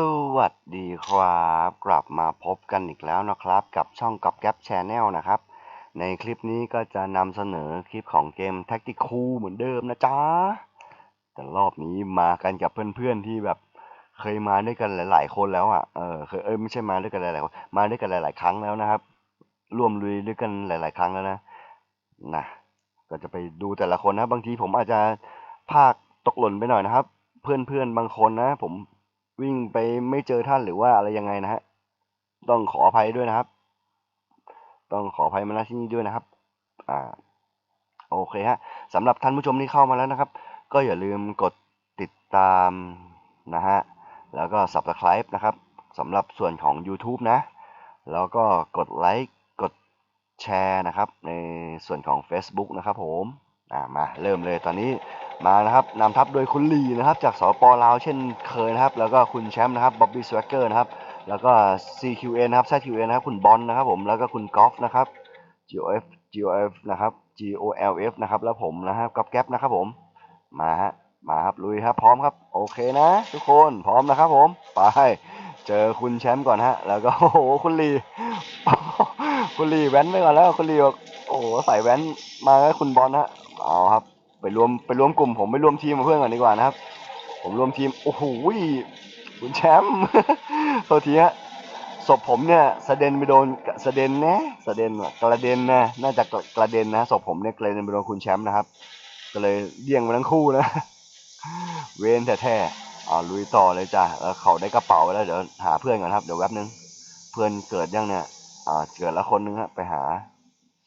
สวัสดีครับ กลับมาพบกันอีกแล้วนะครับ กับช่องกับแก๊ปชนแนลนะครับ ในคลิปนี้ก็จะนำเสนอคลิปของเกม Tactical เหมือนเดิมนะจ๊ะ แต่รอบนี้มากันกับเพื่อนๆที่แบบเคยมาด้วยกันหลาย ๆ คนแล้วอะเออเคยเอ้ยไม่ใช่มาด้วยกันหลายๆคนมาด้วยกันหลาย ๆ ครั้งแล้วนะครับ ร่วมลุยด้วยกันหลาย ๆ ครั้งแล้วนะนะก็จะไปดูแต่ละคนนะบางทีผมอาจจะภาคตกหล่นไปหน่อยนะครับ เพื่อนๆบางคนนะ ผม วิ่งไปไม่เจอท่านหรือว่าอะไรยังไงนะฮะ ต้องขออภัยด้วยนะครับ ต้องขออภัยมาณที่นี้ด้วยนะครับ อ่า โอเคฮะสำหรับท่านผู้ชมที่เข้ามาแล้วนะครับ ก็อย่าลืมกดติดตามนะฮะ แล้วก็ subscribe นะครับสำหรับส่วนของ YouTube นะ แล้วก็กดไลค์ กดแชร์นะครับ ในส่วนของ Facebook นะครับผม อ่า มาเริ่มเลยตอนนี้ มานะครับนำทัพโดยคุณลีนะครับจากสปลาวเช่นเคยนะครับ แล้วก็คุณแชมป์นะครับบ๊อบบี้สวกเกอร์นะครับ แล้วก็ CQN นะครับ ZQN นะครับ คุณบอลนะครับผมแล้วก็คุณกอล์ฟนะครับ GOF GOF นะครับ GOLF นะครับแล้วผมนะครับกับแก๊ปนะครับผมมาฮะมาครับลุยครับพร้อมครับโอเคนะ ทุกคนพร้อมนะครับผมไปเจอคุณแชมป์ก่อนฮะ แล้วก็โอ้โหคุณลีคุณลีแว้นไปก่อนแล้วคุณลีบอกโอ้โหใส่แว้นมาแล้วคุณบอลฮะเอาครับ ไปรวมไปรวมกลุ่มผมไปรวมทีมกับเพื่อนก่อนดีกว่านะครับ ผมรวมทีมโอ้โหคุณแชมป์โทษทีฮะศพผมเนี่ยสะเด็นไปโดนสะเด็นนะสะเด็นกระเด็นนะน่าจะกระเด็นนะศพผมเนี่ยกระเด็นไปโดนคุณแชมป์นะครับ ก็เลยเดี่ยงไปทั้งคู่นะ เวนแท้ๆอ่าลุยต่อเลยจ้ะแล้วเขาได้กระเป๋าแล้วเดี๋ยวหาเพื่อนก่อนครับเดี๋ยวแป๊บนึง เพื่อนเกิดยังเนี่ยอ่าเกิดแล้วคนนึงฮะไปหา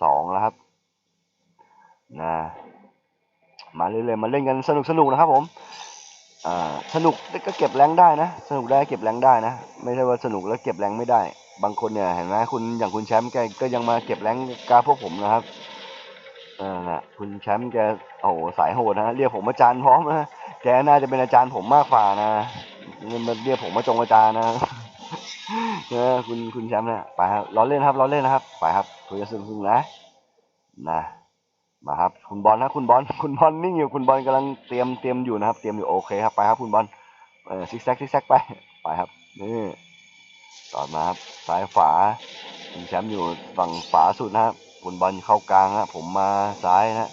สองแล้วครับนะ มาเรื่อยๆมาเล่นกันสนุกๆนะครับผมสนุกก็เก็บแรงได้นะ สนุกได้เก็บแรงได้นะ ไม่ใช่ว่าสนุกแล้วเก็บแรงไม่ได้ บางคนเนี่ยเห็นไหมคุณอย่างคุณแชมป์แกก็ยังมาเก็บแรงกาพวกผมนะครับเออนะคุณแชมป์แกโอ้โหสายโหดนะเรียกผมอาจารย์พร้อมนะแกน่าจะเป็นอาจารย์ผมมากกว่านะมันเรียกผมมาจงอาจารย์นะเออคุณคุณแชมป์เนี่ยไปครับล้อเล่นครับล้อเล่นนะครับไปครับคุยกันสนุกๆนะนะ มาครับ คุณบอลนะคุณบอลคุณบอลนิ่งอยู่คุณบอลกำลังเตรียมเตรียมอยู่นะครับ เตรียมอยู่โอเคครับไปครับ คุณบอลเออซิกแซกซิกแซกไปไปครับนี่ต่อมาครับซ้ายฝาคุณแชมป์อยู่ฝั่งฝาสุดนะครับ คุณบอลเข้ากลางฮะผมมาซ้ายนะ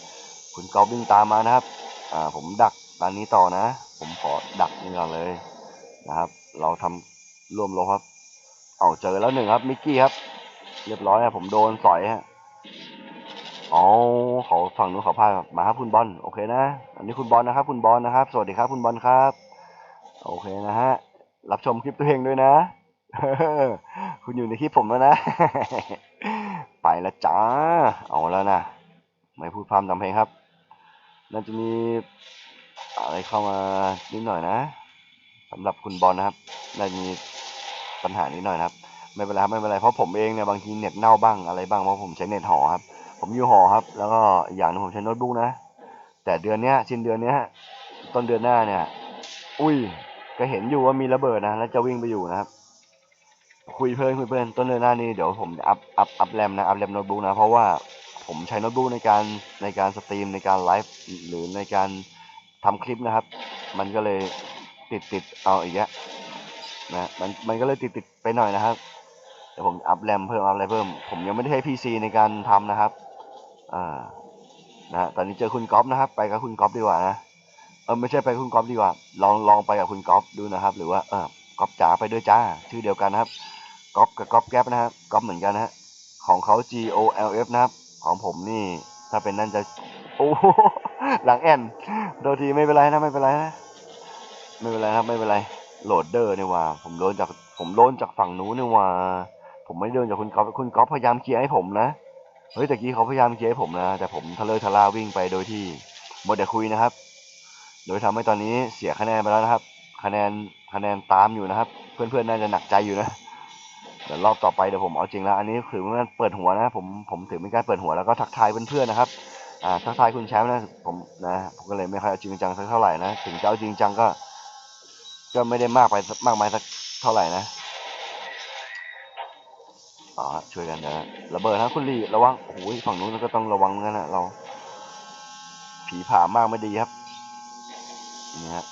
คุณกอล์ฟวิ่งตามมานะครับอ่าผมดักด้านนี้ต่อนะ ผมขอดักนี่ก่อนเลยนะครับ เราทำร่วมโลครับ เอาเจอแล้วหนึ่งครับมิกกี้ครับ เรียบร้อยครับผมโดนสอยฮะ อ๋อเขาฝั่งนู้นเขาพามาครับคุณบอลโอเคนะ อันนี้คุณบอลนะครับ คุณบอลนะครับ สวัสดีครับคุณบอลครับ โอเคนะฮะ รับชมคลิปตัวเองด้วยนะ คุณอยู่ในคลิปผมแล้วนะ ไปล้วจ้า เอาแล้วนะ ไม่พูดพร่ำทำเพลงครับ น่าจะมีอะไรเข้ามานิดหน่อยนะสำหรับคุณบอลนะครับ น่าจะมีปัญหานิดหน่อยนะครับ ไม่เป็นไรครับไม่เป็นไรเพราะผมเองเนี่ยบางทีเน็ตเน่าบ้างอะไรบ้างเพราะผมใช้เน็ตหอครับ ผมอยู่หอครับ แล้วก็อย่างนึงผมใช้โน้ตบุ๊กนะ แต่เดือนเนี้ยสิ้นเดือนเนี้ยต้นเดือนหน้าเนี่ย อุ้ย ก็เห็นอยู่ว่ามีระเบิดนะแล้วจะวิ่งไปอยู่นะครับ คุยเพลินคุยเพลินต้นเดือนหน้านี้เดี๋ยวผมอัพอัพอัพแรมนะอัพแรมโน้ตบุ๊กนะเพราะว่าผมใช้โน้ตบุ๊กในการในการสตรีมในการไลฟ์หรือในการทำคลิปนะครับ มันก็เลยติดติดเอาอีกแล้วนะมันมันก็เลยติดติดไปหน่อยนะครับ ดี๋ยวผมอัพแรมเพิ่มอัพอะไรเพิ่ม ผมยังไม่ได้ใช้พีซีในการทำนะครับอ่านะฮะตอนนี้เจอคุณก๊อฟนะครับ ไปกับคุณก๊อฟดีกว่านะเออไม่ใช่ไปคุณก๊อฟดีกว่า ลองลองไปกับคุณก๊อฟดูนะครับ หรือว่าเออก๊อฟจ๋าไปด้วยจ้า ชื่อเดียวกันนะครับก๊อฟกับก๊อฟแก๊ปนะครับก๊อฟเหมือนกันนะฮะของเขา G O L F นะครับ ของผมนี่ ถ้าเป็นนั่นจะโอ้โหหลังแอนโดยทีไม่เป็นไรนะไม่เป็นไรนะไม่เป็นไรครับไม่เป็นไรโหลดเดอร์นี่ว่า ผมโดนจากผมโดนจากฝั่งนู้นนี่ว่า ผมไม่ได้โดนจากคุณก๊อฟคุณก๊อฟพยายามเคลียร์ให้ผมนะเฮ้ยตะกี้เขาพยายามเคลียร์ให้ผมนะแต่ผมทะเลทะลาวิ่งไปโดยที่หมดแต่คุยนะครับ โดยทำให้ตอนนี้เสียคะแนนไปแล้วนะครับ คะแนนคะแนนตามอยู่นะครับ เพื่อนๆน่าจะหนักใจอยู่นะเดี๋ยวรอบต่อไปเดี๋ยวผมเอาจริงแล้วอันนี้คือมันเปิดหัวนะผมผมถือเป็นการเปิดหัวแล้วก็ทักทายเพื่อนๆนะครับอ่าทักทายคุณแชมป์นะผมนะผมก็เลยไม่ค่อยเอาจริงจังสักเท่าไหร่นะถึงจะเอาจริงจังก็ ก็ไม่ได้มากไปมากมายสักเท่าไหร่นะ อ๋อช่วยกันนะระเบิดนะคุณลีระวังโอ้ยฝั่งนู้นก็ต้องระวังเหมือนกันนะเรา ผีผามากไม่ดีครับนี่ฮะ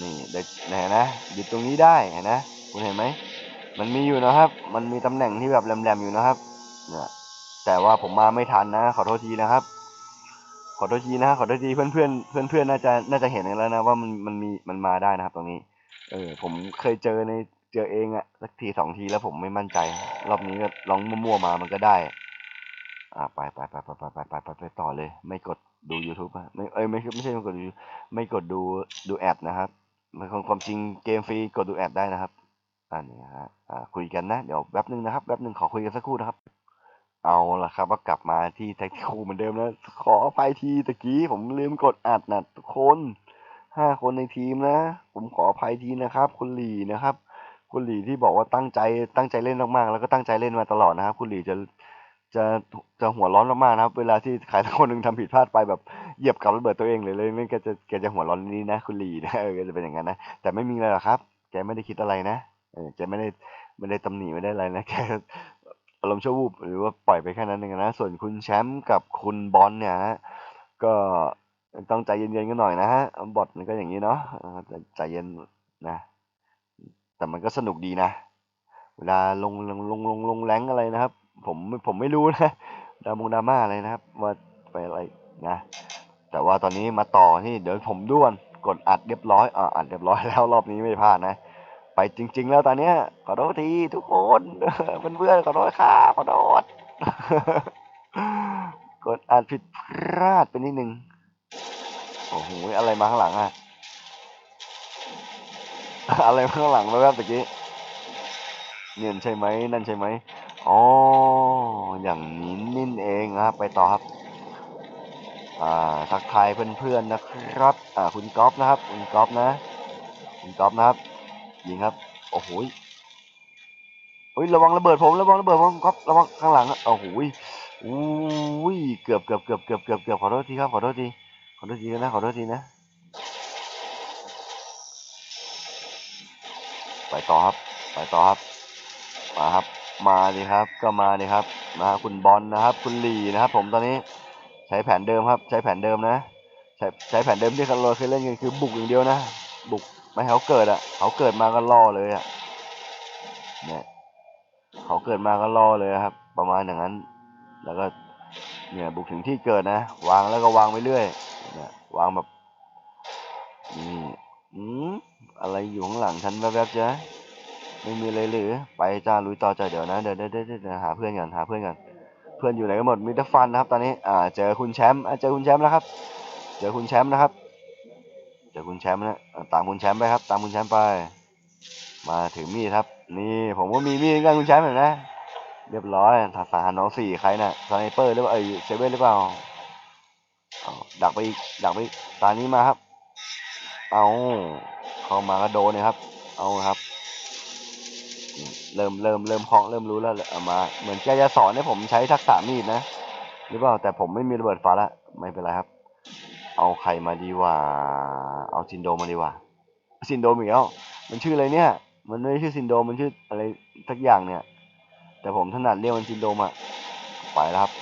นี่ได้เห็นนะหยุดตรงนี้ได้เห็นนะคุณเห็นไหมมันมีอยู่นะครับ มันมีตำแหน่งที่แบบแหลมๆอยู่นะครับ เนี่ย แต่ว่าผมมาไม่ทันนะ ขอโทษทีนะครับ ขอโทษทีนะขอโทษทีเพื่อนเพื่อนเพื่อนเพื่อนๆน่าจะน่าจะเห็นกันแล้วนะว่ามันมันมีมันมาได้นะครับ ตรงนี้ เออผมเคยเจอใน เจอเองอะสักทีสองทีแล้วผมไม่มั่นใจ รอบนี้ก็ลองมั่วๆมามันก็ได้ อ่าไปไปไปไปไปไปไปไปไปต่อเลย ไม่กดดู YouTube อะไม่เอ้ยไม่ใช่ไม่ใช่ไม่กดดูไม่กดดูดูแอดนะครับมันความความจริงเกมฟรีกดดูแอดได้นะครับอันนี้ฮะอ่าคุยกันนะ เดี๋ยวแป๊บนึงนะครับแป๊บนึงขอคุยกันสักครู่นะครับ เอาละครับว่ากลับมาที่แท็กทีคูเหมือนเดิมแล้วขออภัยทีตะกี้ผมลืมกดอัดนะทุกคนห้าคนในทีมนะ ผมขออภัยทีนะครับคุณหลีนะครับ คุณหลีที่บอกว่าตั้งใจตั้งใจเล่นมากๆแล้วก็ตั้งใจเล่นมาตลอดนะครับคุณหลีจะจะจะหัวร้อนมากๆนะครับ เวลาที่ใครสักคนหนึ่งทำผิดพลาดไปแบบเหยียบกับระเบิดตัวเองเลยเลยไม่แกจะแกจะหัวร้อนนี้นะ คุณหลีนะเออแกจะเป็นอย่างนั้นนะแต่ไม่มีอะไรหรอกครับ แกไม่ได้คิดอะไรนะเออแกไม่ได้ไม่ได้ตำหนิไม่ได้อะไรนะแกอารมณ์ชั่ววูบหรือว่าปล่อยไปแค่นั้นเองนะส่วนคุณแชมป์กับคุณบอลเนี่ยฮะก็ต้องใจเย็นๆกันหน่อยนะฮะบอทมันก็อย่างนี้เนาะใจเย็นนะ แต่มันก็สนุกดีนะ เวลาลงลงลงลงลงแรงอะไรนะครับ ผมผมไม่รู้นะดามงดราม่าอะไรนะครับ ว่าไปอะไรนะ แต่ว่าตอนนี้มาต่อที่เดี๋ยวผมด้วน กดอัดเรียบร้อยอ่าอัดเรียบร้อยแล้วรอบนี้ไม่พลาดนะ ไปจริง ๆ แล้วตอนเนี้ยขอโทษทีทุกคนเพื่อนๆขอโทษค่ะขอโทษกดอ่านผิดพลาดไปนิดนึง โอ้โห อะไรมาข้างหลังอะ อะไรข้างหลังแวบๆตะกี้เนี่ยใช่ไหมนั่นใช่ไหมอ๋ออย่างนี้นิ่นเองนะครับ ไปต่อครับอ่าทักทายเพื่อนๆนะครับอ่าคุณก๊อฟนะครับ คุณก๊อฟนะ คุณก๊อฟนะครับยิงครับ โอ้โหเฮ้ยระวังระเบิดผมระวังระเบิดผมครับระวังข้างหลังอะโอ้โหอุ้ยเกือบเกือบเกือบเกือบเกือบเกือบขอโทษทีครับขอโทษทีขอโทษทีนะขอโทษทีนะ ไปต่อครับ ไปต่อครับ มาครับ มาดิครับ ก็มาดิครับ นะคุณบอลนะครับ คุณลีนะครับ ผมตอนนี้ใช้แผนเดิมครับ ใช้แผนเดิมนะ ใช้ใช้แผนเดิมที่เราเคยเล่นกันคือบุกอย่างเดียวนะ บุกไม่เขาเกิดอะ เขาเกิดมาก็ล่อเลยอะ เนี่ยเขาเกิดมาก็ล่อเลยครับ ประมาณอย่างนั้น แล้วก็เนี่ยบุกถึงที่เกิดนะ วางแล้วก็วางไปเรื่อยเนี่ยวางแบบนี่อืม อะไรอยู่ข้างหลังฉันแวบๆจ้ะไม่มีเลยหรือ ไปจ้าลุยต่อจ้าเดี๋ยวนะเดี๋ยวเดี๋ยวเดี๋ยวหาเพื่อนกันหาเพื่อนกันเพื่อนอยู่ไหนกันหมดมีแต่ฟันนะครับ ตอนนี้อ่าเจอคุณแชมป์เจอคุณแชมป์แล้วครับ เจอคุณแชมป์นะครับ เจอคุณแชมป์นะตามคุณแชมป์ไปครับ ตามคุณแชมป์ไป มาถือมีดครับ นี่ผมก็มีมีดกันคุณแชมป์เห็นไหมเรียบร้อยทหารน้องสี่ใครน่ะสไนเปอร์หรือเปล่าเอ้ยเซเว่นหรือเปล่าดักไปอีกดักไปตานี้มาครับ เอา เข้ามาก็โดนเลยครับ เอาครับ เริ่มเริ่มเริ่มเคาะเริ่มรู้แล้วเอามา เหมือนแกจะสอนให้ผมใช้ทักษะมีดนะ หรือเปล่า แต่ผมไม่มีระเบิดฟ้าละ ไม่เป็นไรครับ เอาใครมาดีว่า เอาซินโดมาดีกว่า ซินโดมอีกแล้วมันชื่ออะไรเนี่ย มันไม่ใช่ชื่อซินโดมมันชื่ออะไรสักอย่างเนี่ย แต่ผมถนัดเรียกมันซินโดมอะไปแล้วครับ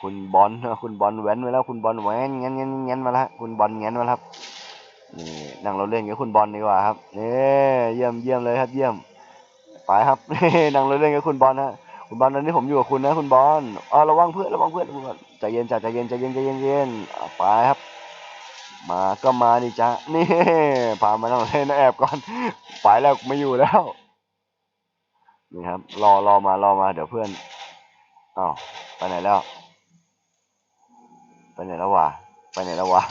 คุณบอลคุณบอลแว้นมาแล้วคุณบอลแว้นงั้นงั้นงั้นมาแล้วคุณบอลงั้นมาแล้วครับนี่นั่งเราเล่นกับคุณบอลดีกว่าครับเนี่เยี่ยมเยี่ยมเลยครับ เยี่ยมไปครับนั่งเราเล่นกับคุณบอลนะคุณบอลตอนนี้ผมอยู่กับคุณนะ คุณบอลอ๋อระวังเพื่อนระวังเพื่อนระวังเพื่อนใจเย็นจ้ะใจเย็นใจเย็นใจเย็นเย็นไปครับ มาก็มาดิจ้ะนี่พามานั่งเล่นนะแอบก่อนไปแล้วไม่อยู่แล้วนี่ครับ รอรอมารอมาเดี๋ยวเพื่อนอ้าวไปไหนแล้ว ไปไหนแล้ววะไปไหนแล้ววะ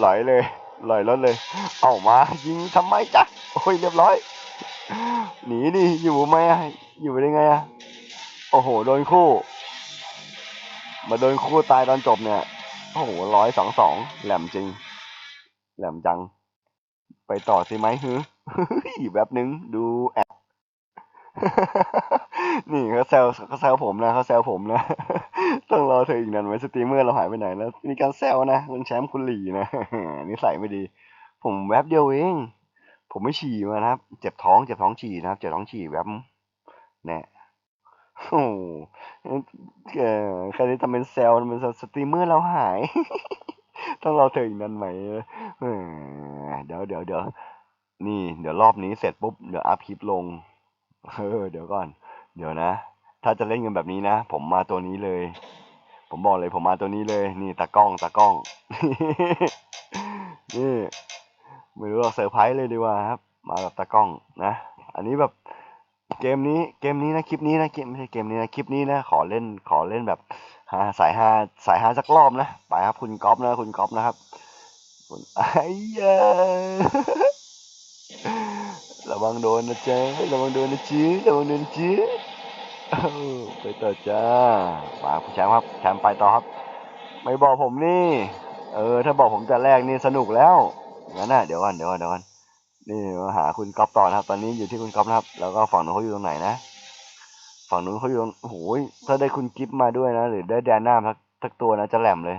หลอยเลยหลอยรถเลย เอามายิงทำไมจ๊ะโอ้ยเรียบร้อย หนีดิอยู่ไหมอะอยู่ได้ไงอะโอ้โหโดนคู่ มาโดนคู่ตายตอนจบเนี่ยโอ้โหร้อยสองสองแหลมจริง แหลมจัง ไปต่อสิไหมฮึอีกแป๊บนึงดูแอบ นี่เขาแซวเขาแซวผมนะเขาแซวผมนะ ต้องรอเธออีกนานไหมสตรีมเมอร์เราหายไปไหนแล้วมีการแซวนะคุณแชมป์คุณหลีนะนิสัยไม่ดี ผมแวบเดียวเอง ผมไม่ฉี่มานะครับ เจ็บท้องเจ็บท้องฉี่นะครับเจ็บท้องฉี่แวบแน่โอ้โหเออใครที่ทำเป็นแซวมันสตรีมเมอร์เราหาย ต้องรอเธออีกนานไหมเดี๋ยวเดี๋ยวเดี๋ยวนี่ เดี๋ยวรอบนี้เสร็จปุ๊บเดี๋ยวอัพคลิปลง เออเดี๋ยวก่อน เดี๋ยวนะ ถ้าจะเล่นกันแบบนี้นะ ผมมาตัวนี้เลย ผมบอกเลยผมมาตัวนี้เลย นี่ตากล้องตากล้อง นี่ไม่รู้หรอกเซอร์ไพรส์เลยดีกว่าครับ มาแบบตากล้องนะ อันนี้แบบเกมนี้เกมนี้นะคลิปนี้นะเกมไม่ใช่เกมนี้นะคลิปนี้นะขอเล่นขอเล่นแบบฮาสายฮาสายฮาสักรอบนะไปครับคุณก๊อฟนะคุณก๊อฟนะครับคุณไอ้ย ระวังโดนนะเจ๊ระวังโดนนะจี้ระวังโดนนะจี้ไปต่อจ้ามาคุณแชมป์ครับ แชมป์ไปต่อครับ ไม่บอกผมนี่ เออ ถ้าบอกผมแต่แรกนี่สนุกแล้วงั้นนะเดี๋ยวก่อนเดี๋ยวก่อนเดี๋ยวก่อนนี่มาหาคุณก๊อฟต่อนะครับ ตอนนี้อยู่ที่คุณก๊อฟนะครับ แล้วก็ฝั่งนู้นเขาอยู่ตรงไหนนะ ฝั่งนู้นเขาอยู่ตรงโอ้โหถ้าได้คุณกิฟต์มาด้วยนะ หรือได้แดนหน้าสักสักตัวนะจะแหลมเลย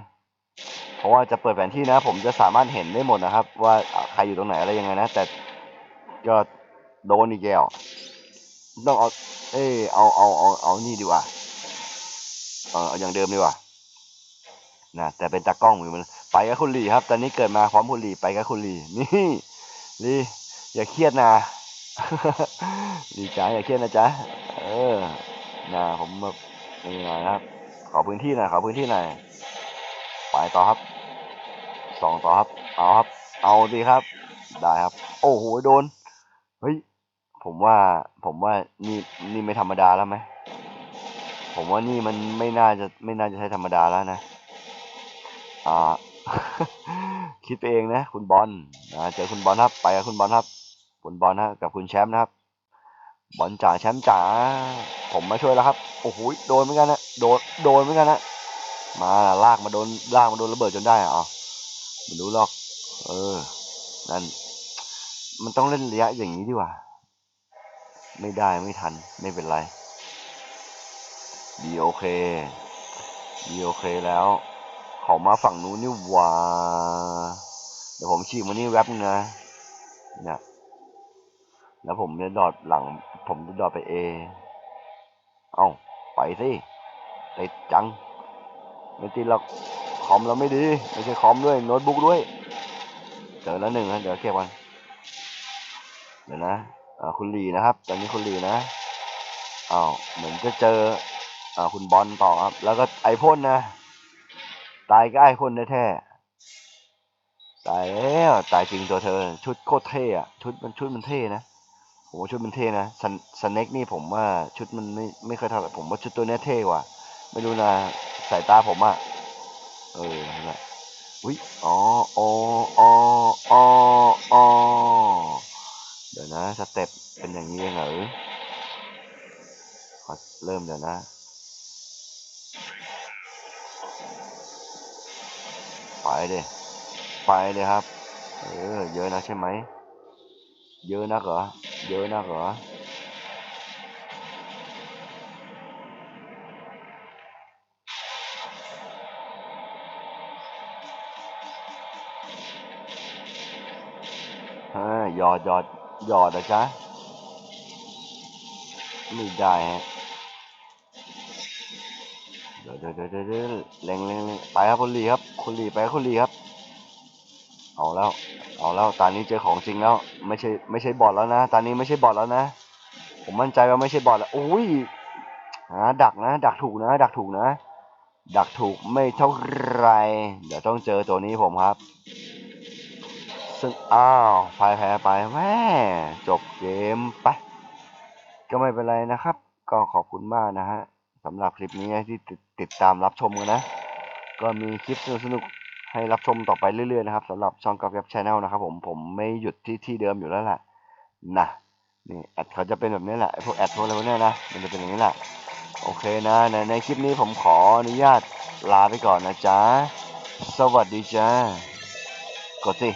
เพราะว่าจะเปิดแผนที่นะ ผมจะสามารถเห็นได้หมดนะครับ ว่าใครอยู่ตรงไหนอะไรยังไงนะ แต่ ก็โดนอีกแล้วต้องเอาเออเอาเอาเอาเอานี่ดีกว่าเออเอาอย่างเดิมดีกว่านะแต่เป็นตากล้องมือมันไปกับคุณลีครับ ตอนนี้เกิดมาพร้อมคุณลีไปกับคุณลีนี่ลีอย่าเครียดนะหลีจ๋าอย่าเครียดนะจ๊ะเออนะผมแบบนี่หน่อยนะครับ ขอพื้นที่หน่อยขอพื้นที่หน่อยไปต่อครับสองต่อครับ เอาครับ เอาดีครับ ได้ครับ โอ้โหโดน ฮ้ย ผมว่า ผมว่านี่นี่ไม่ธรรมดาแล้วไหม ผมว่านี่มันไม่น่าจะไม่น่าจะใช่ธรรมดาแล้วนะ อ่า คิดไปเองนะ คุณบอลนะเจอคุณบอลครับ ไปกับคุณบอลครับ คุณบอลนะกับคุณแชมป์นะครับ บอลจ๋าแชมป์จ๋า ผมมาช่วยแล้วครับ โอ้โห โดนเหมือนกันนะ โดน โดนเหมือนกันนะ มาลากมาโดนลากมาโดนระเบิดจนได้อะไม่รู้หรอก เออ นั่น มันต้องเล่นระยะอย่างนี้ดีกว่า ไม่ได้ไม่ทัน ไม่เป็นไร ดีโอเค ดีโอเคแล้วขอมาฝั่งนู้นนี่ว่า เดี๋ยวผมฉีกมานี่แว็บนึงนะ เนี่ย แล้วผมจะดอดหลัง ผมจะดอดไปเอ เอ้า ไปสิติดจัง ไม่ติดหรอกคอมเราไม่ดี ไม่ใช่คอมด้วย โน้ตบุ๊กด้วย เจอแล้วหนึ่งนะเดี๋ยวเก็บกัน เดี๋ยวนะอ่าคุณลีนะครับ ตอนนี้คุณลีนะอ้าวเหมือนจะเจออ่าคุณบอลต่อครับ แล้วก็ไอพ่นนะ ตายก็ไอพ่นแท้ๆตายแล้วตายจริงตัวเธอ ชุดโคตรเท่อะชุดมันชุดมันเท่นะผมว่าชุดมันเท่นะสสเน็กนี่ผมว่าชุดมันไม่ไม่เคยเท่าไหร่ผมว่าชุดตัวเนี้ยเท่กว่า ไม่รู้นะสายตาผมอะเออนั่นแหละอุ้ยอ๋ออ๋ออ๋ออ๋อ เดี๋ยวนะสเต็ปเป็นอย่างนี้เหรอขอเริ่มเดี๋ยวนะไปเลยไปเลยครับ เออ เยอะนะใช่ไหม เยอะนักเหรอ เยอะนักเหรอฮ้ยหยอดหยอด หยอดนะจ๊ะไม่ได้ฮะเดี๋ยวเดี๋ยวเดี๋ยวเดี๋ยวเดี๋ยวแรงแรงแรงไปครับคุณลีครับคุณลีไปคุณลีครับ เอาแล้ว เอาแล้วตอนนี้เจอของจริงแล้ว ไม่ใช่ไม่ใช่บอทแล้วนะตอนนี้ไม่ใช่บอทแล้วนะ ผมมั่นใจว่าไม่ใช่บอทแล้วโอ้ยหาดักนะ ดักถูกนะ ดักถูกนะ ดักถูกไม่เท่าไร เดี๋ยวต้องเจอตัวนี้ผมครับ ซึ่งอ้าวพายแพ้ไปแม่จบเกมไป ก็ไม่เป็นไรนะครับ ก็ขอบคุณมากนะฮะสำหรับคลิปนี้ที่ติดตดตามรับชมกันนะ ก็มีคลิปสนุกๆให้รับชมต่อไปเรื่อยๆนะครับสำหรับช่องกับแกบชาแนลนะครับ ผมผมไม่หยุดที่ที่เดิมอยู่แล้วแหละนะนี่แอดเขาจะเป็นแบบนี้แหละพวกแอดพวกอะไรพวกนี้นะมันจะเป็นอย่างนี้แหละโอเคนะในในคลิปนี้ผมขออนุญาตลาไปก่อนนะจ๊ะ สวัสดีจ้ากดสิ